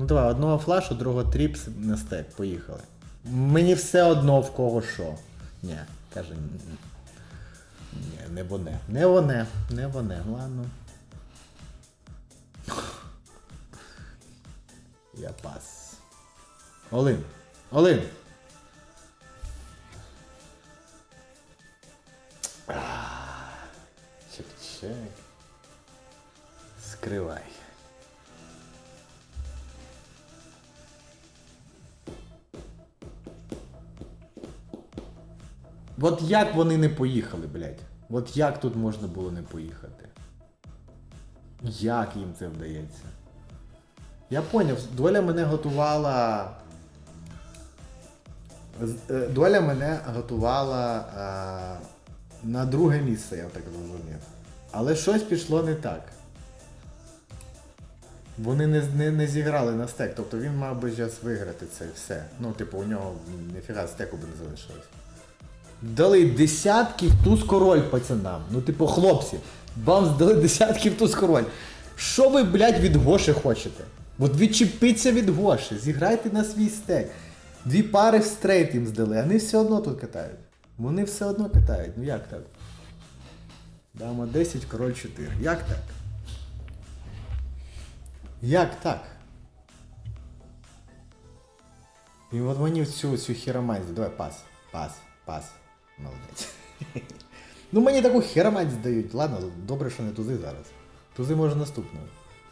Ну давай, одного флашу, другого тріпс на стек. Поїхали. Мені все одно в кого що. Ні, каже. Ні, не воне. Не воне, не воне, ладно. Я пас. Олин. Олин. Чек-чек. Скривай. От як вони не поїхали, блядь? От як тут можна було не поїхати? Як їм це вдається? Я поняв, доля мене готувала. е, Доля мене готувала е, на друге місце, я так зрозумів. Але щось пішло не так. Вони не, не, не зіграли на стек, тобто він мав би зараз виграти це все. Ну, типу, у нього ніфіга стеку би не залишилось. Дали десятки в туз король пацанам. Ну, типу, хлопці, вам здали десятки в туз король. Що ви, блядь, від Гоші хочете? От відчепіться від Гоші, зіграйте на свій стек. Дві пари в стрейт їм здали, вони все одно тут катають. Вони все одно катають. Ну як так? Дама 10, король 4. Як так? Як так? І от мені цю, цю хіромантію. Давай пас. Пас. Пас. Молодець. ну мені таку хіромантію здають. Ладно, добре, що не тузи зараз. Тузи може наступного.